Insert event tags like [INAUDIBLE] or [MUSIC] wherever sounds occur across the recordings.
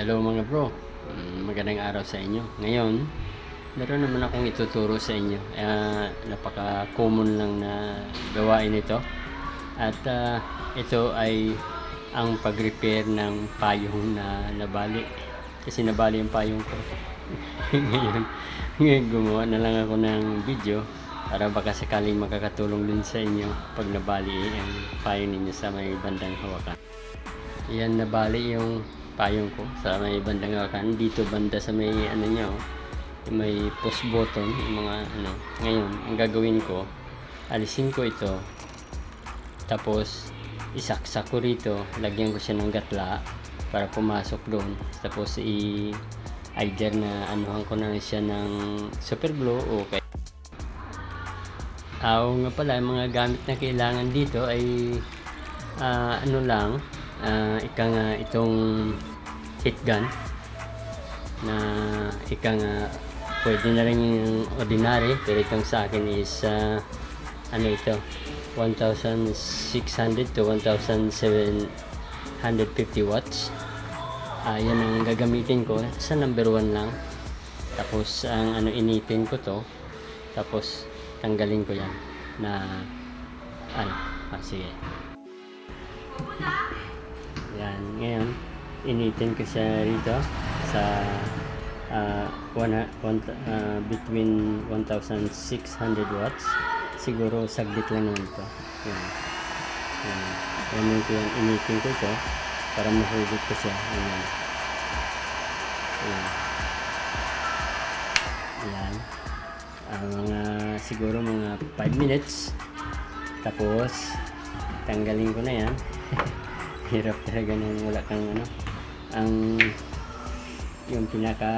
Hello mga bro, Mm, magandang araw sa inyo. Ngayon, meron naman akong ituturo sa inyo. Ah, napaka-common lang na gawain ito. At ah, ito ay ang pag-repair ng payong na nabali. Kasi nabali yung payong ko. [LAUGHS] ngayon, ngayon, gumawa na lang ako ng video para baka sakaling makakatulong din sa inyo pag nabali ang payong ninyo sa may bandang hawakan. Yan nabali yung payong ko sa may bandang hawakan. Dito banda sa may ano niya oh, may push button, yung mga ano. Ngayon, ang gagawin ko, alisin ko ito. Tapos isaksak ko rito, lagyan ko siya ng gatla para pumasok doon. Tapos i either na anuhan ko na siya ng super glue o kay Ah, nga pala, mga gamit na kailangan dito ay ah, ano lang, ah, ika nga itong heat gun na ika nga pwede na rin yung ordinary pero itong sa akin is ah, ano ito? 1600 to 1750 watts. Ah yan ang gagamitin ko sa number 1 lang. Tapos ang ano initin ko to. Tapos tanggalin ko yan na ano ah, sige yan. Ngayon initin ko siya rito sa ah, one, one, ah, between 1600 watts. Siguro saglit lang naman ito yan. Yan. Yan ko yan initin ko ito para mahugot ko siya. Yan yan yan ang mga siguro mga 5 minutes. Tapos tanggalin ko na yan [LAUGHS] hirap talaga nang wala kang ano. Ang yung pinaka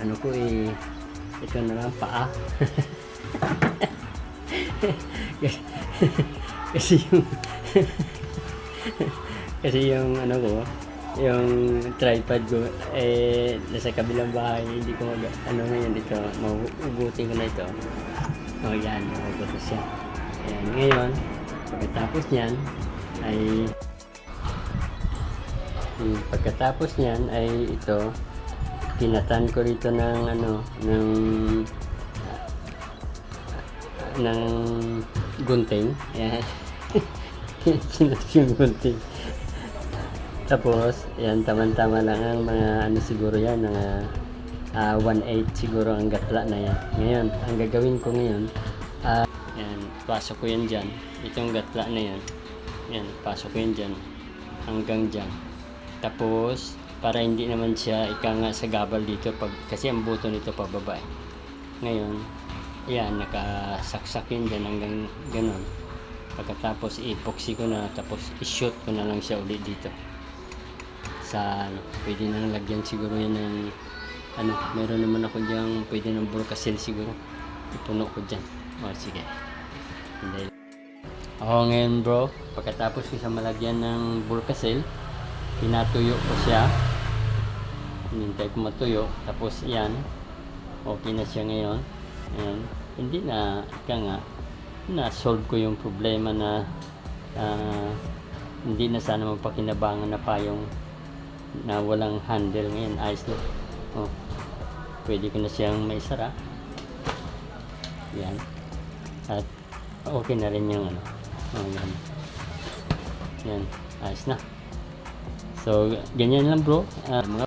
ano ko eh ito na lang paa. [LAUGHS] Kasi yung kasi yung ano ko yung tripod ko eh nasa kabilang bahay hindi ko mag ano ngayon dito mauugutin ko na ito. Oh yan maugot ko siya. Ayan, ngayon pagkatapos niyan ay hmm, pagkatapos niyan ay ito tinatan ko rito ng ano ng ng gunting ayan [LAUGHS] yung gunting tapos, yan, tama-tama lang ang mga ano siguro yan, mga ah, 1.8 siguro ang gatla na yan. Ngayon, ang gagawin ko ngayon, ah, yan, pasok ko yan dyan. Itong gatla na yan, yan, pasok yan dyan, hanggang dyan. Tapos, para hindi naman siya ika nga sa gabal dito, pag, kasi ang buto nito pababa eh. Ngayon, yan, nakasaksak yun dyan hanggang ganun. Pagkatapos, i-epoxy ko na, tapos i-shoot ko na lang siya ulit dito sa ano, pwede nang lagyan siguro yan ng ano, meron naman ako diyan pwede ng burkasil siguro ipuno ko diyan o sige hindi ako ngayon bro pagkatapos ko siya malagyan ng burkasil pinatuyo ko siya. Hinintay ko matuyo tapos yan okay na siya ngayon. Ayan. hindi na ika nga na solve ko yung problema na ah, hindi na sana magpakinabangan na pa yung na walang handle ngayon. Ayos na. Oh, pwede ko na siyang maisara. Yan at okay na rin yung ano oh, yan yan. Ayos na. So ganyan lang bro. Ah, mga